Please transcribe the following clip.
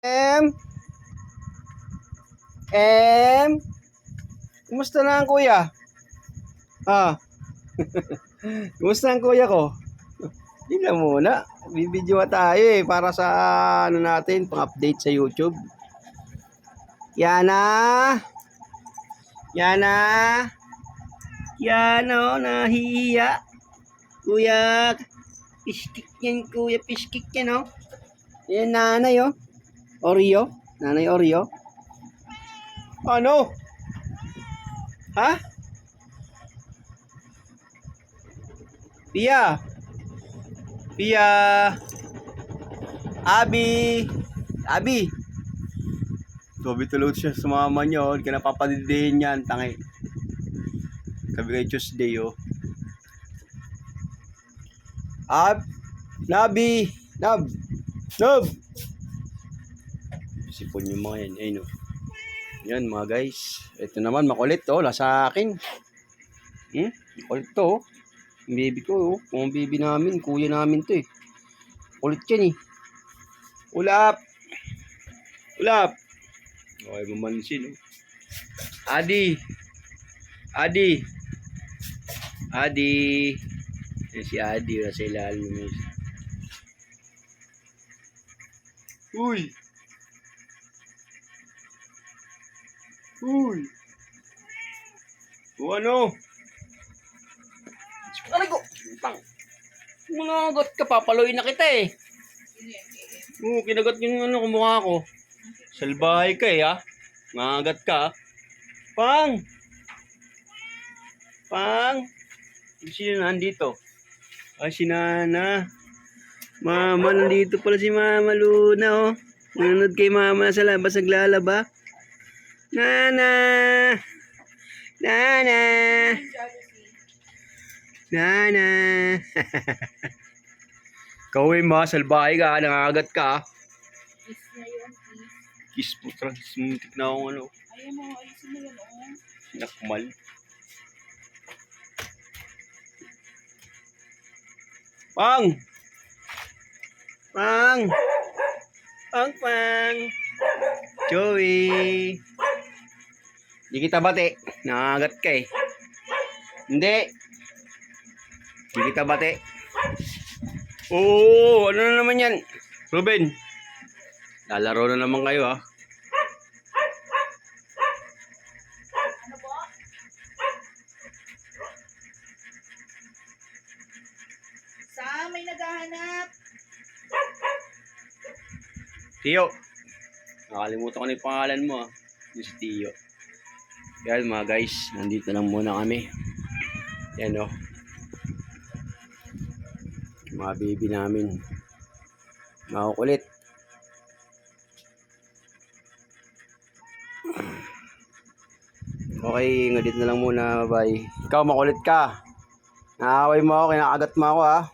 Em? Em? Kumusta na ang kuya? Ah. Kumusta ang kuya ko? Tingnan muna. Bibidyo tayo eh para sa ano natin, pang-update sa YouTube. Yana. Yana. Yana, oh, nahihiya. Kuya, piskik yan, kuya, piskik yan, oh. Yan, nanay, oh. Oreo? Nanay Oreo? Ano? Ha? Pia? Pia? Abi? Abi? Sabi tulog siya sa mama niya. Hindi ka napapadidihin yan, tangay. Sabi kay Tuesday, oh. Ab? Nabi? Nab? Nab? Sipon yung mga yan. Ayun, oh. Yan, mga guys. Ito naman, makulit, oh. Lasa akin. Hmm? Makulit to, oh. Baby ko, oh. Kung baby namin, kuya namin to, eh. Kulit yan, eh. Ulap! Ulap! Okay, mamansin, oh. Adi! Adi! Adi! Yan si Adi, nasa ilalim. Uy! Uy! O ano? Aray ko! Pang! Mga agat ka, papaluin na kita eh. Oo, kinagat yung ano, kumukha ko. Salbahay ka eh, ha? Mga ka, ah. Pang! Pang! Sino nandito? Ay, si Nana. Mama, nandito pala si Mama Luna, oh. Nanonood kay Mama sa labas, naglalaba. Nana! Nana! Nana! Kawin mo, salbahay ka, nangagat ka. ah. Kiss na yun, kiss. Kiss muntik na akong ano, Ayaw mo, ayusin mo yun, oh. nakmal. Pang! Pang! Pang, pang! Joey! Hindi kita bate. Nangagat ka eh. Hindi. Hindi kita bate. Oo, ano na naman yan? Ruben, lalaro na naman kayo ah. Sa may naghahanap. Tio. Nakalimutan ko na yung pangalan mo ah. Yung si Tio. Yan mga guys, nandito lang muna kami. Yan o. Mga baby namin. Makukulit. Okay, ngadit na lang muna. Bye. Ikaw makulit ka. Naaway mo ako, kinakagat mo ako ah.